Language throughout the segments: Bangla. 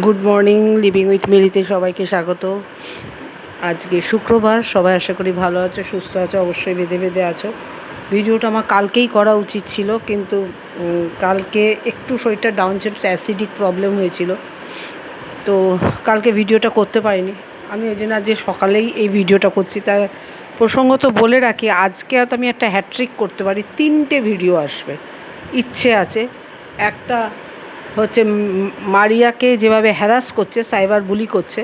গুড মর্নিং লিভিং উইথ মিলিতে সবাইকে স্বাগত। আজকে শুক্রবার, সবাই আশা করি ভালো আছো, সুস্থ আছো, অবশ্যই বেঁধে বেঁধে আছো। ভিডিওটা আমার কালকেই করা উচিত ছিল, কিন্তু কালকে একটু শরীরটা ডাউন ছিল অ্যাসিডিক প্রবলেম হয়েছিল। তো কালকে ভিডিওটা করতে পারিনি। আমি ওই জন্য আজকে সকালেই এই ভিডিওটা করছি, তা প্রসঙ্গত বলে রাখি, আজকে হয়তো আমি একটা হ্যাট্রিক করতে পারি, তিনটে ভিডিও আসবে। ইচ্ছে আছে, একটা হচ্ছে মারিয়াকে যেভাবে হ্যারাস করছে সাইবার বুলি করছে,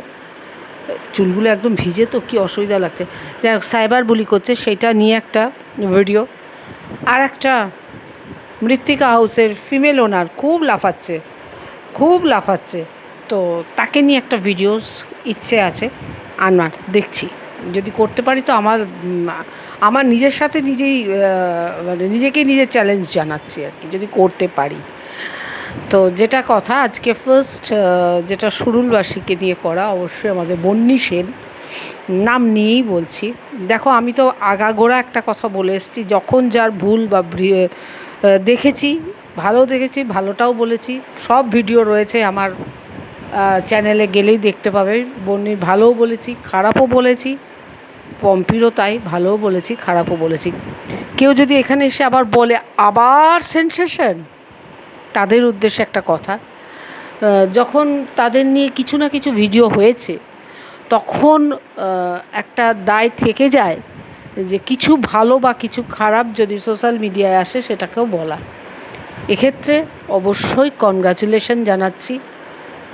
চুলগুলো একদম ভিজে তো, কি অসুবিধা লাগছে। যাই হোক সাইবার বুলি করছে, সেটা নিয়ে একটা ভিডিও আর একটা মৃত্তিকা হাউসের ফিমেল ওনার খুব লাফাচ্ছে খুব লাফাচ্ছে। তো তাকে নিয়ে একটা ভিডিওস ইচ্ছে আছে আনার দেখছি। যদি করতে পারি তো আমার আমার নিজের সাথে নিজেই মানে নিজেকেই নিজের চ্যালেঞ্জ জানাচ্ছি আর কি, যদি করতে পারি। তো যেটা কথা, আজকে ফার্স্ট যেটা সুরুলবাসীকে নিয়ে করা, অবশ্যই আমাদের বন্যী সেন। নাম নিয়েই বলছি। দেখো, আমি তো আগাগোড়া একটা কথা বলে এসেছি, যখন যার ভুল বা দেখেছি, ভালো দেখেছি, ভালোটাও বলেছি, সব ভিডিও রয়েছে আমার চ্যানেলে গেলেই দেখতে পাবে। বন্যির ভালোও বলেছি, খারাপও বলেছি, পম্পিরও তাই, ভালোও বলেছি, খারাপও বলেছি। কেউ যদি এখানে এসে আবার বলে, আবার সেন্সেশন তাদের উদ্দেশ্যে একটা কথা। যখন তাদের নিয়ে কিছু না কিছু ভিডিও হয়েছে, তখন একটা দায় থেকে যায় যে কিছু ভালো বা কিছু খারাপ যদি সোশ্যাল মিডিয়ায় আসে সেটাকেও বলা। এক্ষেত্রে অবশ্যই কনগ্রাচুলেশন জানাচ্ছি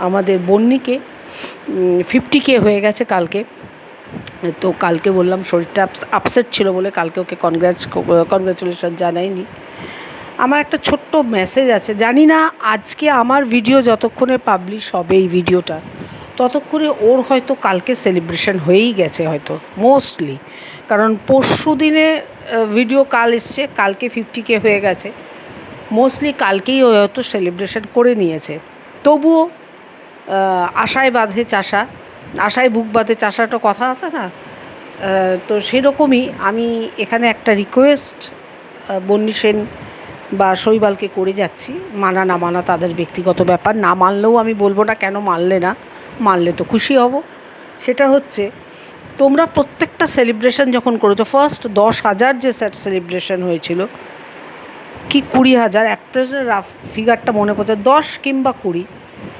আমাদের বন্নিকে। ফিফটি কে হয়ে গেছে কালকে। তো কালকে বললাম শরীরটা আপসেট ছিল বলে কালকে ওকে কনগ্রাচ কনগ্রাচুলেশন জানাইনি। আমার একটা ছোট্ট মেসেজ আছে। জানি না আজকে আমার ভিডিও যতক্ষণে পাবলিশ হবে এই ভিডিওটা ততক্ষণে ওর হয়তো কালকে সেলিব্রেশন হয়েই গেছে হয়তো মোস্টলি কারণ পরশু দিনে ভিডিও কাল এসছে, কালকে ফিফটি কে হয়ে গেছে। মোস্টলি কালকেই ও হয়তো সেলিব্রেশন করে নিয়েছে। তবুও আশায় বাঁধে চাষা, আশায় বুক বাঁধে চাষাটা কথা আছে না? তো সেরকমই আমি এখানে একটা রিকোয়েস্ট বন্নি সেন বা শৈবালকে করে যাচ্ছি। মানা না মানা তাদের ব্যক্তিগত ব্যাপার। না মানলেও আমি বলব না কেন মানলে না, মানলে তো খুশি হব। সেটা হচ্ছে, তোমরা প্রত্যেকটা সেলিব্রেশন যখন করেছ ফার্স্ট দশ হাজার যে সেট সেলিব্রেশন হয়েছিল, কি কুড়ি হাজার একটা রাফ ফিগারটা মনে পড়ছে, দশ কিংবা কুড়ি,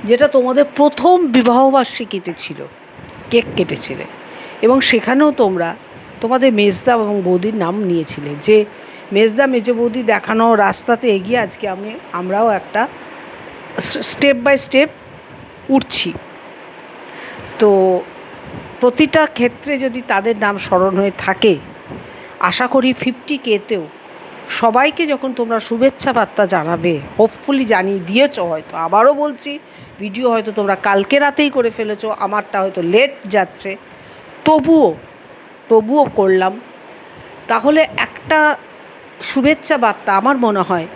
যেটা তোমাদের প্রথম বিবাহবার্ষিকীতে ছিল, কেক কেটেছিলে। এবং সেখানেও তোমরা তোমাদের মেজদা এবং বৌদির নাম নিয়েছিলে, যে মেজদা মেজ বৌদি দেখানো রাস্তাতে এগিয়ে আজকে আমি, আমরাও একটা স্টেপ বাই স্টেপ উঠছি। তো প্রতিটা ক্ষেত্রে যদি তাদের নাম স্মরণ হয়ে থাকে, আশা করি ফিফটি কেতেও সবাইকে যখন তোমরা শুভেচ্ছা বার্তা জানাবে হোপফুলি জানিয়ে দিয়েছ হয়তো, আবারও বলছি ভিডিও হয়তো তোমরা কালকে রাতেই করে ফেলেছো, আমারটা হয়তো লেট যাচ্ছে। তবুও তবুও করলাম। তাহলে একটা শুভেচ্ছা বার্তা আমার মনে হয়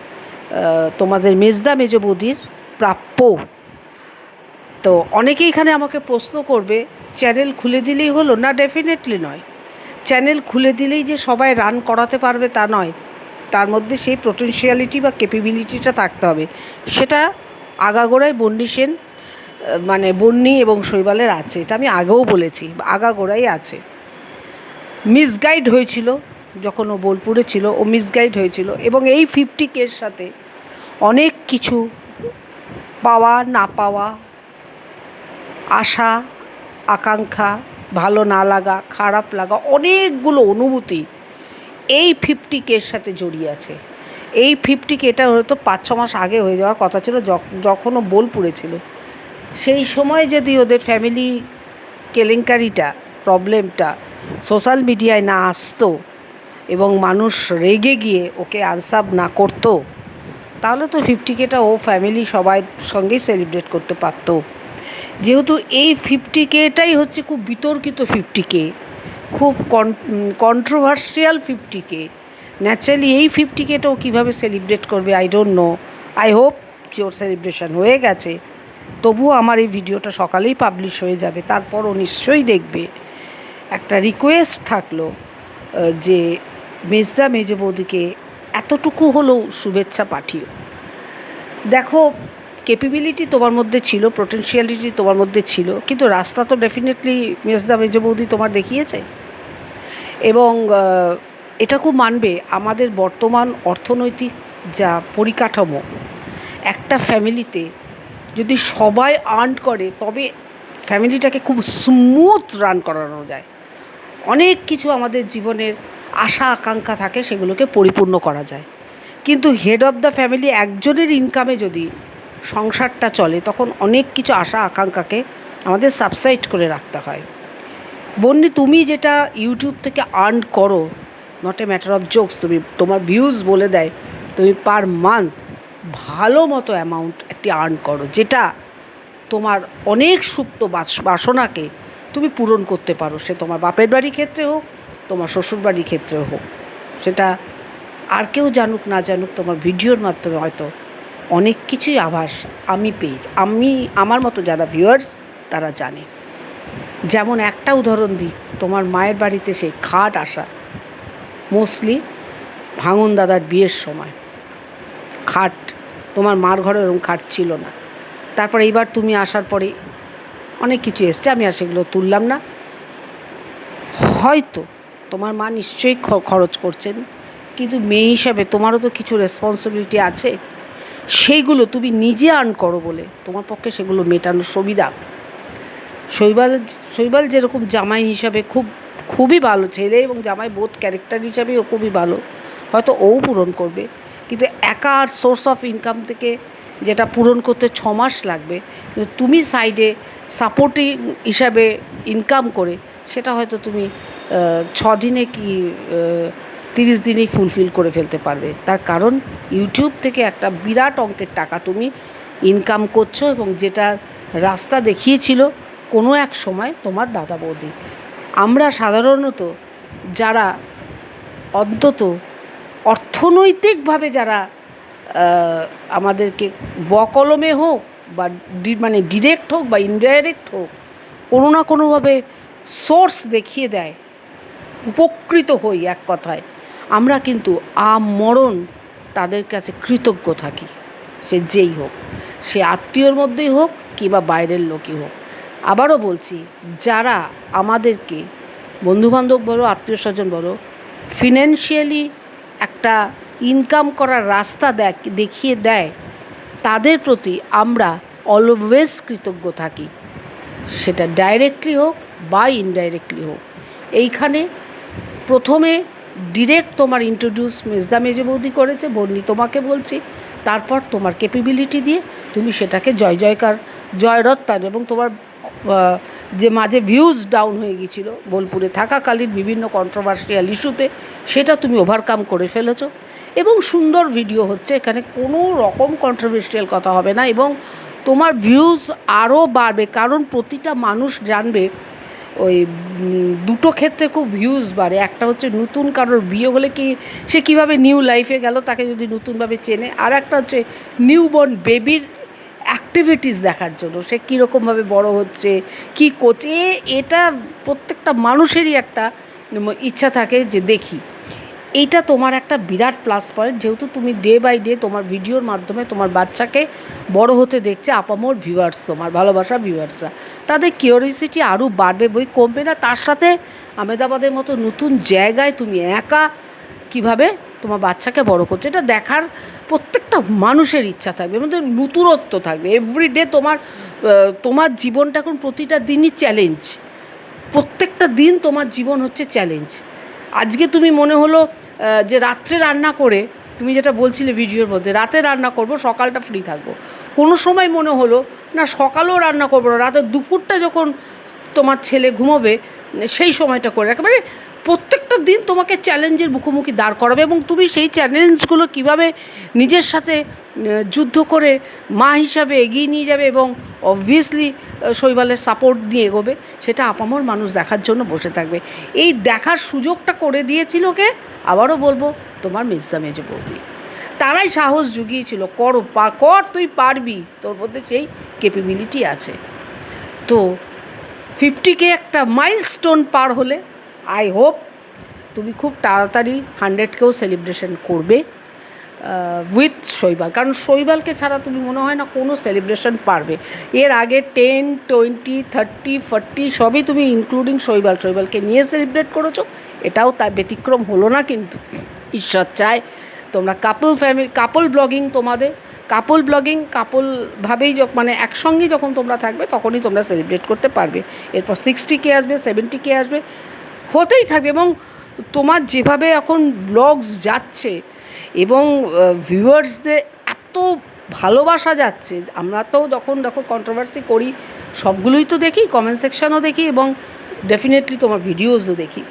তোমাদের মেজদা মেজ বৌদির প্রাপ্য। তো অনেকেই এখানে আমাকে প্রশ্ন করবে, চ্যানেল খুলে দিলেই হলো? না ডেফিনেটলি নয়। চ্যানেল খুলে দিলেই যে সবাই রান করাতে পারবে তা নয়। তার মধ্যে সেই পোটেনশিয়ালিটি বা ক্যাপেবিলিটিটা থাকতে হবে। সেটা আগাগোড়ায় বন্ডি সেন মানে বন্যি এবং শৈবালের আছে। এটা আমি আগেও বলেছি, আগাগোড়াই আছে। মিসগাইড হয়েছিল। যখন ও বোলপুরে ছিল, ও মিসগাইড হয়েছিল এবং এই ফিফটি কের সাথে অনেক কিছু পাওয়া, না পাওয়া, আশা, আকাঙ্ক্ষা, ভালো না লাগা, খারাপ লাগা, অনেকগুলো অনুভূতি এই ফিফটি কের সাথে জড়িয়ে আছে। এই ফিফটি কেটা হয়তো পাঁচ, ছ মাস আগে হয়ে যাওয়ার কথা ছিল, যখ- যখন ও বোলপুরে ছিল। সেই সময় যদি ওদের ফ্যামিলি কেলেঙ্কারিটা প্রবলেমটা সোশ্যাল মিডিয়ায় না আসতো এবং মানুষ রেগে গিয়ে ওকে আনসাব না করতো, তাহলে তো ফিফটি কেটা ও ফ্যামিলি সবাই সঙ্গেই সেলিব্রেট করতে পারতো। যেহেতু এই ফিফটি কেটাই হচ্ছে খুব বিতর্কিত ফিফটি কে, খুব কন্ট্রোভার্সিয়াল ফিফটি কে। ন্যাচারালি এই ফিফটি কেটাও কীভাবে সেলিব্রেট করবে I don't know I hope যে ওর সেলিব্রেশন হয়ে গেছে। তবুও আমার এই ভিডিওটা সকালেই পাবলিশ হয়ে যাবে, তারপরও নিশ্চয়ই দেখবে। একটা রিকোয়েস্ট থাকল যে মেজদা মেজ বৌদিকে এতটুকু হলেও শুভেচ্ছা পাঠিও। দেখো কেপেবিলিটি তোমার মধ্যে ছিল পোটেনশিয়ালিটি তোমার মধ্যে ছিল, কিন্তু রাস্তা তো ডেফিনেটলি মেজদা মেজ বৌদি তোমার দেখিয়েছে। এবং এটা খুব মানবে, আমাদের বর্তমান অর্থনৈতিক যা পরিকাঠামো, একটা ফ্যামিলিতে যদি সবাই আর্ন করে, তবে ফ্যামিলিটাকে খুব স্মুথ রান করানো যায়। অনেক কিছু আমাদের জীবনের আশা, আকাঙ্ক্ষা থাকে সেগুলোকে পরিপূর্ণ করা যায়। কিন্তু হেড অফ দ্য ফ্যামিলি একজনের ইনকামে যদি সংসারটা চলে, তখন অনেক কিছু আশা, আকাঙ্ক্ষাকে আমাদের সাবসাইড করে রাখতে হয়। বন্যি তুমি যেটা ইউটিউব থেকে আর্ন করো not a matter of jokes তুমি তোমার ভিউজ বলে দেয়, তুমি পার মান্থ ভালো মতো অ্যামাউন্ট একটি আর্ন করো, যেটা তোমার অনেক সুপ্ত বাস- বাসনাকে তুমি পূরণ করতে পারো। সে তোমার বাপের বাড়ির ক্ষেত্রে হোক তোমার শ্বশুর বাড়ির ক্ষেত্রে হোক। সেটা আর কেউ জানুক, না জানুক, তোমার ভিডিওর মাধ্যমে হয়তো অনেক কিছুই আভাস আমি পেয়েছি আমি, আমার মতো যারা ভিউয়ার্স তারা জানে। যেমন একটা উদাহরণ দিই, তোমার মায়ের বাড়িতে সেই খাট আসা মোস্টলি ভাঙন দাদার বিয়ের সময়। খাট, তোমার মার ঘরে ওরকম খাট ছিল না। তারপর এইবার তুমি আসার পরে অনেক কিছু এসছে, আমি আর সেগুলো তুললাম না। হয়তো তোমার মা নিশ্চয়ই খরচ করছেন। কিন্তু মেয়ে হিসাবে তোমারও তো কিছু রেসপন্সিবিলিটি আছে। সেইগুলো তুমি নিজে আর্ন করো বলে। তোমার পক্ষে সেগুলো মেটানোর সুবিধা। শৈবাল শৈবাল যেরকম জামাই হিসাবে খুব, খুবই ভালো ছেলে এবং জামাই বোধ ক্যারেক্টার হিসাবেও খুবই ভালো। হয়তো ও পূরণ করবে। কিন্তু একা আর সোর্স অফ ইনকাম থেকে যেটা পূরণ করতে ছ মাস লাগবে, কিন্তু তুমি সাইডে সাপোর্টিং হিসাবে ইনকাম করে সেটা হয়তো তুমি আহ, ছ দিনে কি তিরিশ দিনেই ফুলফিল করে ফেলতে পারবে। তার কারণ ইউটিউব থেকে একটা বিরাট অঙ্কের টাকা তুমি ইনকাম করছ এবং যেটা রাস্তা দেখিয়েছিল কোনো এক সময় তোমার দাদা বৌদি। আমরা সাধারণত যারা অন্তত অর্থনৈতিকভাবে যারা আমাদেরকে বকলমে হোক বা মানে ডিরেক্ট হোক বা ইনডাইরেক্ট হোক কোনো না কোনোভাবে সোর্স দেখিয়ে দেয়, উপকৃত হই এক কথায়। আমরা কিন্তু আমরণ তাদের কাছে কৃতজ্ঞ থাকি। সে যেই হোক, সে আত্মীয়র মধ্যেই হোক কিংবা বাইরের লোকই হোক। আবারও বলছি, যারা আমাদেরকে বন্ধুবান্ধব বলো আত্মীয় স্বজন বলো ফিনান্সিয়ালি একটা ইনকাম করার রাস্তা দেখ, দেখিয়ে দেয়, তাদের প্রতি আমরা অলওয়েজ কৃতজ্ঞ থাকি। সেটা ডাইরেক্টলি হোক বা ইনডাইরেক্টলি হোক। এইখানে প্রথমে ডিরেক্ট তোমার ইন্ট্রোডিউস মেজদা মেজে বৌদি করেছে বন্নি তোমাকে বলছি, তারপর তোমার ক্যাপেবিলিটি দিয়ে তুমি সেটাকে জয় জয়কার জয়রত্তান এবং তোমার যে মাঝে ভিউজ ডাউন হয়ে গিয়েছিল, বোলপুরে থাকাকালীন বিভিন্ন কন্ট্রোভার্সিয়াল ইস্যুতে সেটা তুমি ওভারকাম করে ফেলেছ। এবং সুন্দর ভিডিও হচ্ছে, এখানে কোনো রকম কন্ট্রোভার্সিয়াল কথা হবে না এবং তোমার ভিউজ আরও বাড়বে, কারণ প্রতিটা মানুষ জানবে ওই দুটো ক্ষেত্রে খুব ভিউজ বাড়ে। একটা হচ্ছে নতুন কারোর বিয়ে হলে কি সে কীভাবে নিউ লাইফে গেল তাকে যদি নতুনভাবে চেনে। আর একটা হচ্ছে নিউবর্ন বেবির অ্যাক্টিভিটিস দেখার জন্য। সে কীরকমভাবে বড় হচ্ছে, কি করছে এটা প্রত্যেকটা মানুষেরই একটা ইচ্ছা থাকে যে দেখি। এইটা তোমার একটা বিরাট প্লাস পয়েন্ট যেহেতু তুমি ডে বাই ডে তোমার ভিডিওর মাধ্যমে তোমার বাচ্চাকে বড় হতে দেখছে আপামোর ভিউয়ার্স তোমার ভালোবাসা ভিউয়ার্সরা তাদের কিউরিয়াসিটি আরও বাড়বে, বই কমবে না। তার সাথে আমেদাবাদের মতো নতুন জায়গায় তুমি একা কীভাবে তোমার বাচ্চাকে বড় করছে, এটা দেখার প্রত্যেকটা মানুষের ইচ্ছা থাকবে মধ্যে নতুনত্ব থাকবে। এভরিডে তোমার তোমার জীবনটা এখন প্রতিটা দিনই চ্যালেঞ্জ প্রত্যেকটা দিন তোমার জীবন হচ্ছে চ্যালেঞ্জ আজকে তুমি মনে হলো যে রাত্রে রান্না করে, তুমি যেটা বলছিলে ভিডিওর মধ্যে, রাতে রান্না করব, সকালটা ফ্রি থাকব। কোনো সময় মনে হলো, না, সকালেও রান্না করব না, রাতে দুপুরটা যখন তোমার ছেলে ঘুমোবে, সেই সময়টা করে, একেবারে প্রত্যেকটা দিন তোমাকে চ্যালেঞ্জের মুখোমুখি দাঁড় করাবে এবং তুমি সেই চ্যালেঞ্জগুলো কীভাবে নিজের সাথে যুদ্ধ করে মা হিসাবে এগিয়ে নিয়ে যাবে এবং অবভিয়াসলি শৈবালের সাপোর্ট দিয়ে এগোবে, সেটা আপামর মানুষ দেখার জন্য বসে থাকবে। এই দেখার সুযোগটা করে দিয়েছিল কে? আবারও বলব, তোমার মেজদা মেজে বৌদি। তারাই সাহস জুগিয়েছিল, কর কর তুই পারবি, তোর মধ্যে সেই ক্যাপেবিলিটি আছে। তো ফিফটিকে একটা মাইলস্টোন পার হলে আই হোপ তুমি খুব তাড়াতাড়ি হান্ড্রেডকেও সেলিব্রেশন করবে উইথ শৈবাল। কারণ শৈবালকে ছাড়া তুমি মনে হয় না কোনো সেলিব্রেশন পারবে। এর আগে টেন, টোয়েন্টি, থার্টি, ফর্টি সবই তুমি ইনক্লুডিং শৈবাল। শৈবালকে নিয়ে সেলিব্রেট করেছ, এটাও তার ব্যতিক্রম হলো না কিন্তু। ঈশ্বর চায় তোমরা কাপল ফ্যামিলি কাপল ব্লগিং তোমাদের। কাপল ব্লগিং কাপলভাবেই মানে একসঙ্গে যখন তোমরা থাকবে, তখনই তোমরা সেলিব্রেট করতে পারবে। এরপর সিক্সটি কে আসবে সেভেন্টি কে আসবে। হতেই থাকবে এবং তোমার যেভাবে এখন ব্লগস যাচ্ছে এবং ভিউয়ার্সদের এত ভালোবাসা যাচ্ছে, আমরা তো যখন দেখো কন্ট্রোভার্সি করি, সবগুলোই তো দেখি কমেন্ট সেকশানও দেখি এবং ডেফিনেটলি তোমার ভিডিওসও দেখি।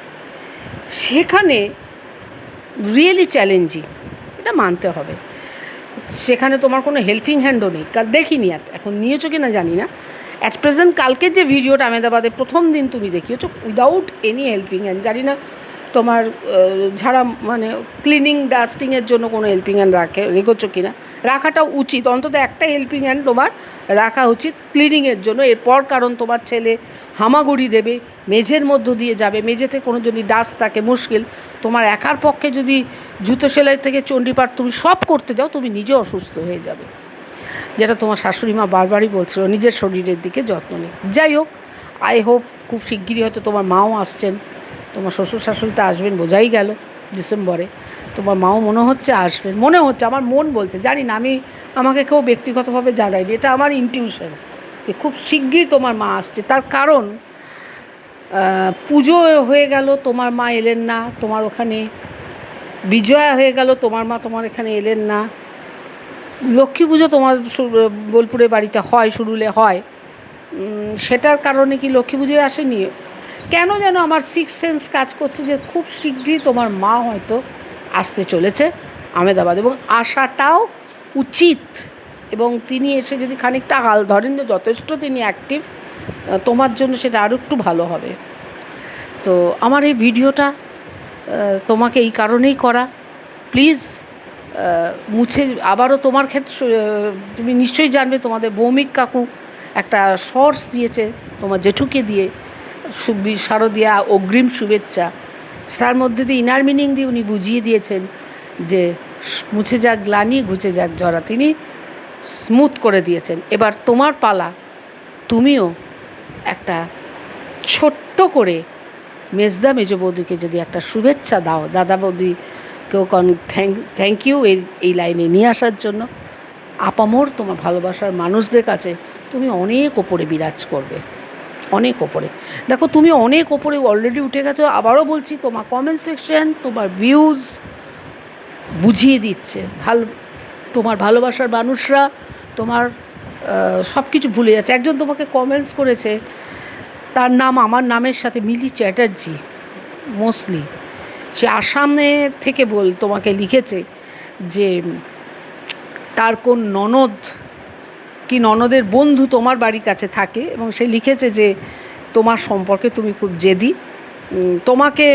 সেখানে রিয়েলি চ্যালেঞ্জিং এটা মানতে হবে। সেখানে তোমার কোনো হেল্পিং হ্যান্ডও নেই কাল দেখিনি এখন নিয়েছো কি না জানি না। অ্যাট প্রেজেন্ট কালকের যে ভিডিওটা আহমেদাবাদে প্রথম দিন তুমি দেখিয়েছো উইদাউট এনি হেল্পিং হ্যান্ড জানি না তোমার ঝাড়া মানে ক্লিনিং ডাস্টিংয়ের জন্য কোনো হেল্পিং হ্যান্ড রাখে, রেখেছো কি না রাখাটা উচিত। অন্তত একটা হেল্পিং হ্যান্ড তোমার রাখা উচিত ক্লিনিংয়ের জন্য। এরপর কারণ তোমার ছেলে হামাগুড়ি দেবে, মেঝের মধ্য দিয়ে যাবে, মেঝেতে কোনো যদি ডাস্ট থাকে, মুশকিল। তোমার একার পক্ষে যদি জুতো সেলাই থেকে চণ্ডীপাঠ তুমি সব করতে যাও, তুমি নিজে অসুস্থ হয়ে যাবে। যেটা তোমার শাশুড়ি মা বারবারই বলছিল, নিজের শরীরের দিকে যত্ন নিই যাই হোক আই হোপ খুব শিগগিরই হয়তো তোমার মাও আসছেন। তোমার শ্বশুর শাশুড়ি তো আসবেন, বোঝাই গেল ডিসেম্বরে। তোমার মাও মনে হচ্ছে আসবেন। মনে হচ্ছে, আমার মন বলছে, জানি না, আমি আমাকে কেউ ব্যক্তিগতভাবে জানায়নি, এটা আমার ইনটিউশন যে খুব শিগগিরই তোমার মা আসছে। তার কারণ পুজো হয়ে গেল, তোমার মা এলেন না, তোমার ওখানে বিজয়া হয়ে গেল, তোমার মা তোমার এখানে এলেন না। লক্ষ্মী পুজো তোমার বোলপুরে বাড়িতে হয়, শুরুলে হয়। সেটার কারণে কি লক্ষ্মী পুজোয় আসেনি? কেন যেন আমার সিক্স সেন্স কাজ করছে যে খুব শীঘ্রই তোমার মা হয়তো আসতে চলেছে আমেদাবাদ এবং আসাটাও উচিত। এবং তিনি এসে যদি খানিকটা হাল ধরেন যে যথেষ্ট তিনি অ্যাক্টিভ তোমার জন্য সেটা আরও একটু ভালো হবে। তো আমার এই ভিডিওটা তোমাকে এই কারণেই করা। প্লিজ মুছে, আবারও তোমার ক্ষেত্রে তুমি নিশ্চয়ই জানবে, তোমাদের ভৌমিক কাকু একটা শর্টস দিয়েছে, তোমার জেঠুকে দিয়ে, সুবি- শারদিয়া অগ্রিম শুভেচ্ছা। তার মধ্যে দিয়ে ইনার মিনিং দিয়ে উনি বুঝিয়ে দিয়েছেন যে, মুছে যাক, গ্লানি, ঘুচে যাক, জরা, তিনি স্মুথ করে দিয়েছেন। এবার তোমার পালা, তুমিও একটা ছোট্ট করে মেজদা মেজ বৌদিকে যদি একটা শুভেচ্ছা দাও দাদা বৌদি কেউ থ্যাংক থ্যাংক ইউ এই এই লাইনে নিয়ে আসার জন্য। আপামোর তোমার ভালোবাসার মানুষদের কাছে তুমি অনেক ওপরে বিরাজ করবে। অনেক ওপরে। দেখো, তুমি অনেক ওপরে অলরেডি উঠে গেছো। আবারও বলছি, তোমার কমেন্ট সেকশন তোমার ভিউজ বুঝিয়ে দিচ্ছে। ভালো, তোমার ভালোবাসার মানুষরা তোমার সব কিছু ভুলে যাচ্ছে। একজন তোমাকে কমেন্টস করেছে, তার নাম, আমার নামের সাথে মিলি চ্যাটার্জি মোস্টলি সে আসামে থেকে বল, তোমাকে লিখেছে যে, তার কোন ননদ, কি ননদের বন্ধু তোমার বাড়ির কাছে থাকে? এবং সে লিখেছে যে, তোমার সম্পর্কে তুমি খুব জেদি। তোমাকে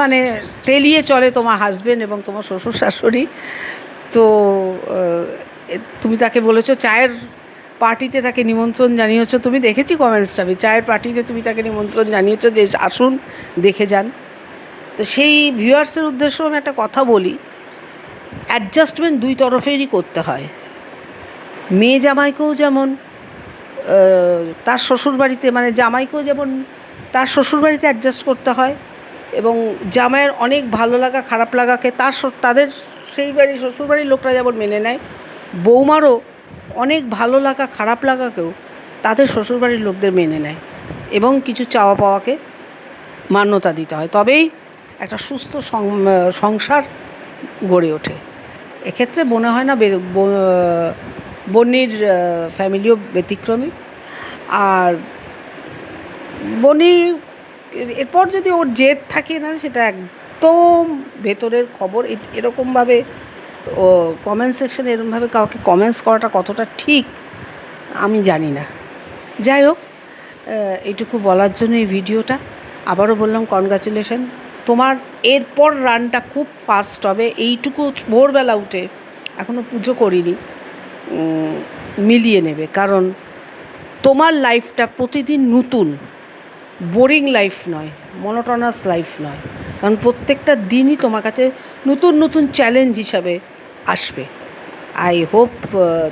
মানে তেলিয়ে চলে তোমার হাজবেন্ড এবং তোমার শ্বশুর শাশুড়ি। তো তুমি তাকে বলেছ, চায়ের পার্টিতে তাকে নিমন্ত্রণ জানিয়েছো, তুমি দেখেছি কমেন্টসটা আমি চায়ের পার্টিতে তুমি তাকে নিমন্ত্রণ জানিয়েছো যে আসুন, দেখে যান। তো সেই ভিউয়ার্সের উদ্দেশ্যে আমি একটা কথা বলি, অ্যাডজাস্টমেন্ট দুই তরফেরই করতে হয়। মেয়ে জামাইকেও যেমন তার শ্বশুরবাড়িতে মানে জামাইকেও যেমন, তার শ্বশুরবাড়িতে অ্যাডজাস্ট করতে হয় এবং জামাইয়ের অনেক ভালো লাগা, খারাপ লাগাকে তার তাদের সেই বাড়ি শ্বশুরবাড়ির লোকরা যেমন মেনে নেয়, বৌমারও অনেক ভালো লাগা, খারাপ লাগাকেও তাদের শ্বশুরবাড়ির লোকদের মেনে নেয় এবং কিছু চাওয়া পাওয়াকে মান্যতা দিতে হয়। তবেই একটা সুস্থ সংসার গড়ে ওঠে। এক্ষেত্রে মনে হয় না বনির ফ্যামিলিও ব্যতিক্রমী। আর বনি এরপর যদি ওর জেদ থাকে না, সেটা একদম ভেতরের খবর। এরকমভাবে ও কমেন্ট সেকশনে এরকমভাবে কাউকে কমেন্টস করাটা কতটা ঠিক, আমি জানি না। যাই হোক এইটুকু বলার জন্য এই ভিডিওটা। আবারও বললাম কনগ্রাচুলেশন তোমার এরপর রানটা খুব ফাস্ট হবে। এইটুকু ভোরবেলা উঠে এখনও পুজো করিনি মিলিয়ে নেবে। কারণ তোমার লাইফটা প্রতিদিন নতুন। বোরিং লাইফ নয় মনোটনাস লাইফ নয়। কারণ প্রত্যেকটা দিনই তোমার কাছে নতুন নতুন চ্যালেঞ্জ হিসাবে আসবে। আই হোপ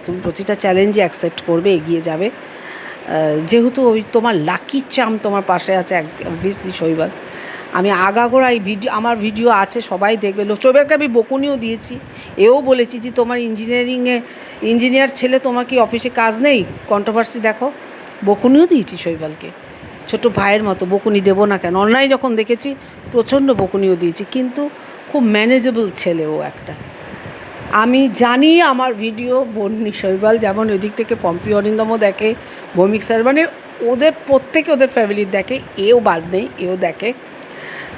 তুমি প্রতিটা চ্যালেঞ্জই অ্যাকসেপ্ট করবে, এগিয়ে যাবে। যেহেতু ওই তোমার লাকি চাম তোমার পাশে আছে অবভিয়াসলি শৈবাল। আমি আগাগোড়া এই ভিডিও, আমার ভিডিও আছে, সবাই দেখবে। লো- শৈবালকে আমি বকুনিও দিয়েছি। এও বলেছি যে, তোমার ইঞ্জিনিয়ারিংয়ে ইঞ্জিনিয়ার ছেলে, তোমার কি অফিসে কাজ নেই? কন্ট্রোভার্সি দেখো। বকুনিও দিয়েছি শৈবালকে। ছোট ভাইয়ের মতো, বকুনি দেবো না কেন? অন্যায় যখন দেখেছি, প্রচণ্ড বকুনিও দিয়েছি। কিন্তু খুব ম্যানেজেবল ছেলে ও একটা। আমি জানি আমার ভিডিও বন্যি শৈবাল যেমন ওদিক থেকে পম্পি অরিন্দমও দেখে, ভৌমিক স্যার মানে ওদের প্রত্যেকে ওদের ফ্যামিলির দেখে, এও বাদ নেই, এও দেখে।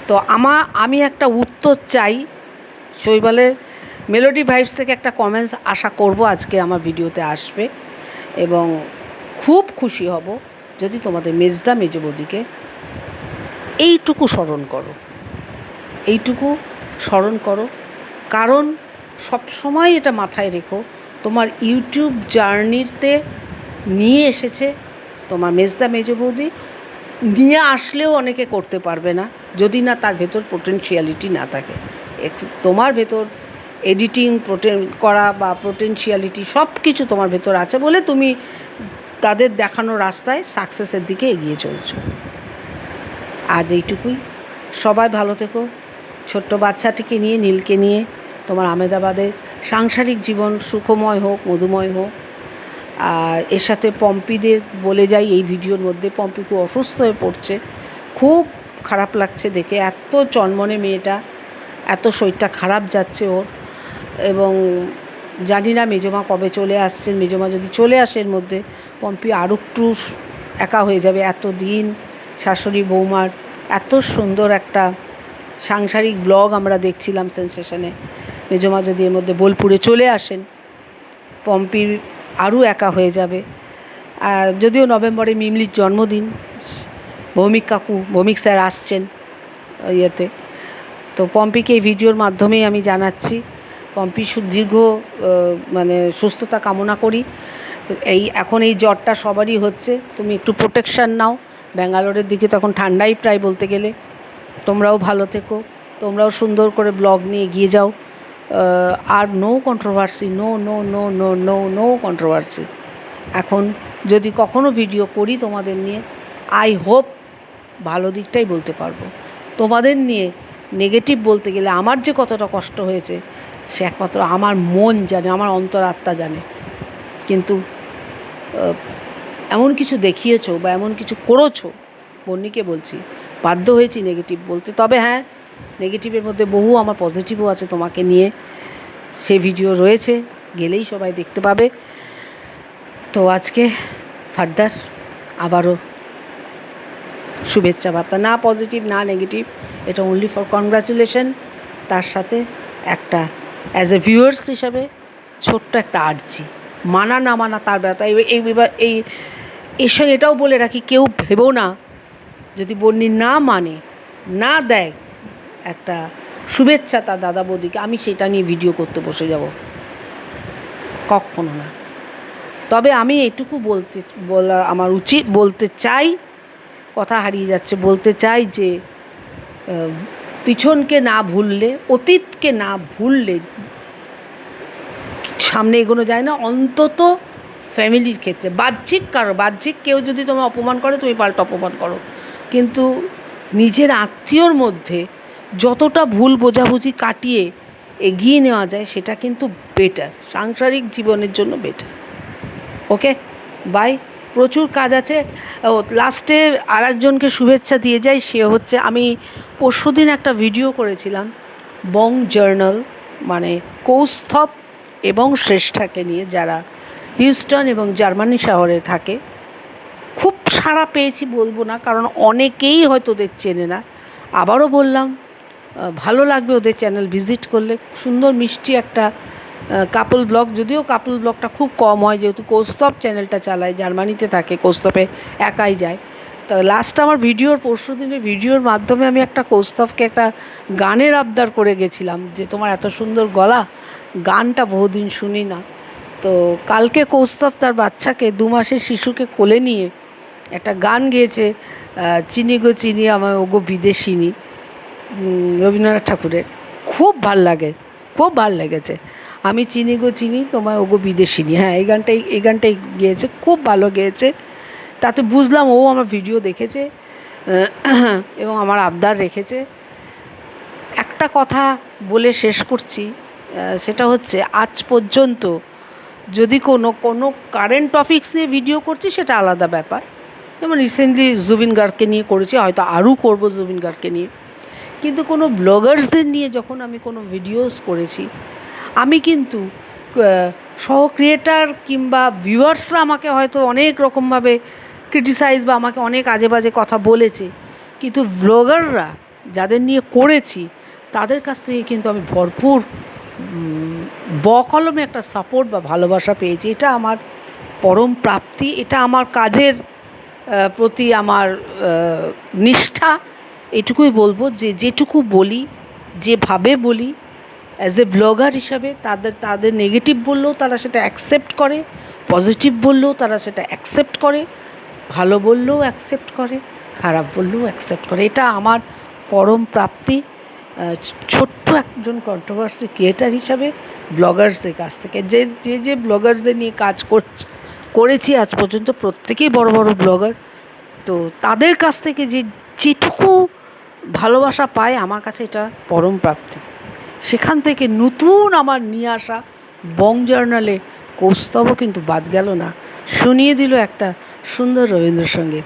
তো আমা, আমি একটা উত্তর চাই শৈবালের মেলোডি ভাইবস থেকে একটা কমেন্টস আশা করব আজকে আমার ভিডিওতে আসবে। এবং খুব খুশি হব যদি তোমাদের মেজদা মেজ বৌদিকে এইটুকু স্মরণ করো। এইটুকু স্মরণ করো। কারণ সব সময় এটা মাথায় রেখো, তোমার ইউটিউব জার্নিতে নিয়ে এসেছে তোমার মেজদা মেজ বৌদি, নিয়ে আসলেও অনেকে করতে পারবে না, যদি না তার ভেতর পোটেনশিয়ালিটি না থাকে। তোমার ভেতর এডিটিং প্রোটেন করা বা পোটেনশিয়ালিটি সব কিছু তোমার ভেতর আছে বলে তুমি তাদের দেখানো রাস্তায় সাকসেসের দিকে এগিয়ে চলছো। আজ এইটুকুই। সবাই ভালো থেকো। ছোট্ট বাচ্চাটিকে নিয়ে, নীলকে নিয়ে তোমার আমেদাবাদে সাংসারিক জীবন সুখময় হোক, মধুময় হোক। আর এর সাথে পম্পিদের বলে যাই, এই ভিডিওর মধ্যে পম্পি খুব অসুস্থ হয়ে পড়ছে। খুব খারাপ লাগছে দেখে। এত চনমনে মেয়েটা, এত শরীরটা খারাপ যাচ্ছে ওর। এবং জানি না মেজমা কবে চলে আসছেন। মেজমা যদি চলে আসে এর মধ্যে, পম্পি আরও একটু একা হয়ে যাবে। এত দিন শাশুড়ি বৌমার এত সুন্দর একটা সাংসারিক ব্লগ আমরা দেখছিলাম সেন্সেশনে। মেজমা যদি এর মধ্যে বোলপুরে চলে আসেন, পম্পির আরও একা হয়ে যাবে। আর যদিও নভেম্বরে মিমলির জন্মদিন, ভৌমিক কাকু, ভৌমিক স্যার আসছেন ইয়েতে। তো পম্পিকে এই ভিডিওর মাধ্যমেই আমি জানাচ্ছি, পম্পি সুদীর্ঘ মানে সুস্থতা কামনা করি। এই, এখন এই জ্বরটা সবারই হচ্ছে, তুমি একটু প্রোটেকশান নাও। ব্যাঙ্গালোরের দিকে তখন ঠান্ডাই প্রায় বলতে গেলে। তোমরাও ভালো থেকো, তোমরাও সুন্দর করে ব্লগ নিয়ে এগিয়ে যাও। আর no controversy no no no no no no controversy এখন যদি কখনো ভিডিও করি তোমাদের নিয়ে আই হোপ ভালো দিকটাই বলতে পারব। তোমাদের নিয়ে নেগেটিভ বলতে গেলে আমার যে কতটা কষ্ট হয়েছে, সে একমাত্র আমার মন জানে, আমার অন্তরাত্মা জানে। কিন্তু এমন কিছু দেখিয়েছো বা এমন কিছু করেছ, বন্নিকে বলছি, বাধ্য হয়েছি নেগেটিভ বলতে। তবে হ্যাঁ নেগেটিভের মধ্যে বহু আমার পজিটিভও আছে তোমাকে নিয়ে। সে ভিডিও রয়েছে, গেলেই সবাই দেখতে পাবে। তো আজকে ফার্দার আবারও শুভেচ্ছা বার্তা। না পজিটিভ না নেগেটিভ এটা অনলি ফর কনগ্রাচুলেশন তার সাথে একটা অ্যাজ এ ভিউয়ার্স হিসাবে ছোট্ট একটা আর্জি। মানা না মানা তার ব্যাপার এই এই এর সঙ্গে এটাও বলে রাখি, কেউ ভেবো না। যদি বন্যি না মানে না দেয় একটা শুভেচ্ছা তার দাদা বৌদিকে, আমি সেটা নিয়ে ভিডিও করতে বসে যাব। কখনো না। তবে আমি এটুকু বলতে, বলা আমার উচিত, বলতে চাই, কথা হারিয়ে যাচ্ছে, বলতে চাই যে পিছনকে না ভুললে, অতীতকে না ভুললে, সামনে এগোনো যায় না। অন্তত ফ্যামিলির ক্ষেত্রে, বাহ্যিক কারও, বাহ্যিক কেউ যদি তোমায় অপমান করে, তুমি পাল্টা অপমান করো। কিন্তু নিজের আত্মীয়র মধ্যে যতটা ভুল বোঝাবুঝি কাটিয়ে এগিয়ে নেওয়া যায়, সেটা কিন্তু বেটার সাংসারিক জীবনের জন্য বেটার ওকে বাই প্রচুর কাজ আছে। ও লাস্টে আর একজনকে শুভেচ্ছা দিয়ে যাই, সে হচ্ছে, আমি পরশুদিন একটা ভিডিও করেছিলাম বং জার্নাল মানে কৌস্তভ এবং শ্রেষ্ঠাকে নিয়ে, যারা হিউস্টন এবং জার্মানি শহরে থাকে। খুব সাড়া পেয়েছি বলব না, কারণ অনেকেই হয়তো ওদের চেনে না আবারও বললাম ভালো লাগবে ওদের চ্যানেল ভিজিট করলে। সুন্দর মিষ্টি একটা কাপল ব্লগ যদিও কাপল ব্লগটা খুব কম হয়, যেহেতু কৌস্তব চ্যানেলটা চালায়, জার্মানিতে থাকে, কৌস্তবে একাই যায়। তো লাস্ট আমার ভিডিওর, পরশু দিনের ভিডিওর মাধ্যমে আমি একটা কৌস্তবকে একটা গানের আবদার করে গেছিলাম, যে তোমার এত সুন্দর গলা, গানটা বহুদিন শুনি না। তো কালকে কৌস্তব তার বাচ্চাকে, দু মাসের শিশুকে কোলে নিয়ে একটা গান গেয়েছে চিনি গো চিনি আমার ওগো বিদেশিনী। রবীন্দ্রনাথ ঠাকুরের। খুব ভালো লাগে, খুব ভালো লেগেছে। আমি চিনি গো চিনি, তোমায় ওগো বিদেশিনী হ্যাঁ এই গানটাই এই গানটাই গেয়েছে, খুব ভালো গেয়েছে। তাতে বুঝলাম ও আমার ভিডিও দেখেছে এবং আমার আবদার রেখেছে। একটা কথা বলে শেষ করছি সেটা হচ্ছে আজ পর্যন্ত যদি কোনো কোনো কারেন্ট টপিক্স নিয়ে ভিডিও করছি, সেটা আলাদা ব্যাপার। যেমন রিসেন্টলি জুবিন গার্গকে নিয়ে করেছি, হয়তো আরও করব জুবিন গার্গকে নিয়ে। কিন্তু কোনো ব্লগার্সদের নিয়ে যখন আমি কোনো ভিডিওস করেছি, আমি কিন্তু সহ ক্রিয়েটার কিংবা ভিউয়ার্সরা আমাকে হয়তো অনেক রকমভাবে ক্রিটিসাইজ বা আমাকে অনেক আজে বাজে কথা বলেছে। কিন্তু ব্লগাররা যাদের নিয়ে করেছি, তাদের কাছ থেকে কিন্তু আমি ভরপুর বকলমে একটা সাপোর্ট বা ভালোবাসা পেয়েছি। এটা আমার পরম প্রাপ্তি, এটা আমার কাজের প্রতি আমার নিষ্ঠা। এটুকুই বলব যে যেটুকু বলি, যেভাবে বলি অ্যাজ এ ব্লগার হিসাবে তাদের তাদের নেগেটিভ বললেও তারা সেটা অ্যাকসেপ্ট করে পজিটিভ বললেও তারা সেটা অ্যাকসেপ্ট করে, ভালো বললেও অ্যাকসেপ্ট করে, খারাপ বললেও অ্যাকসেপ্ট করে। এটা আমার পরম প্রাপ্তি। ছোট্ট একজন কন্ট্রোভার্সি ক্রিয়েটার হিসাবে ব্লগার্সদের কাছ থেকে, যে যে যে ব্লগার্সদের নিয়ে কাজ করছে করেছি আজ পর্যন্ত প্রত্যেকেই বড় বড় ব্লগার তো তাদের কাছ থেকে যে যেটুকু ভালোবাসা পায় আমার কাছে এটা পরম প্রাপ্তি। সেখান থেকে নতুন আমার নিয়ে আসা বং জার্নালে কৌস্তব কিন্তু বাদ গেল না। শুনিয়ে দিল একটা সুন্দর রবীন্দ্রসঙ্গীত।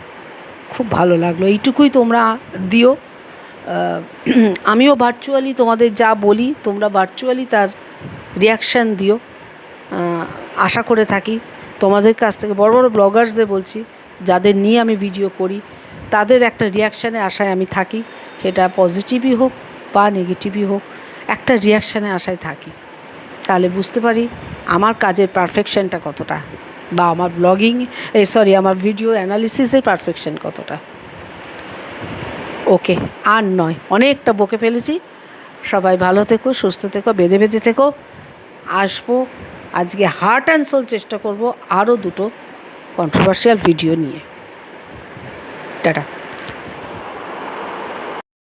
খুব ভালো লাগল। এইটুকুই তোমরা দিও। আমিও ভার্চুয়ালি তোমাদের যা বলি, তোমরা ভার্চুয়ালি তার রিয়াকশান দিও। আশা করে থাকি তোমাদের কাছ থেকে, বড় বড় ব্লগার্সদের বলছি, যাদের নিয়ে আমি ভিডিও করি, তাদের একটা রিয়াকশানে আশায় আমি থাকি। সেটা পজিটিভই হোক বা নেগেটিভই হোক, একটা রিয়াকশানে আশায় থাকি। তাহলে বুঝতে পারি আমার কাজের পারফেকশনটা কতটা বা আমার ব্লগিং এই সরি আমার ভিডিও অ্যানালিসিসের পারফেকশন কতটা। ওকে আর নয়, অনেকটা বকে ফেলেছি। সবাই ভালো থেকো, সুস্থ থেকো, বেঁধে বেঁধে থেকো। আসব, আজকে হার্ট অ্যান্ড সোল চেষ্টা করব আরও দুটো কন্ট্রোভার্সিয়াল ভিডিও নিয়ে। টাটা।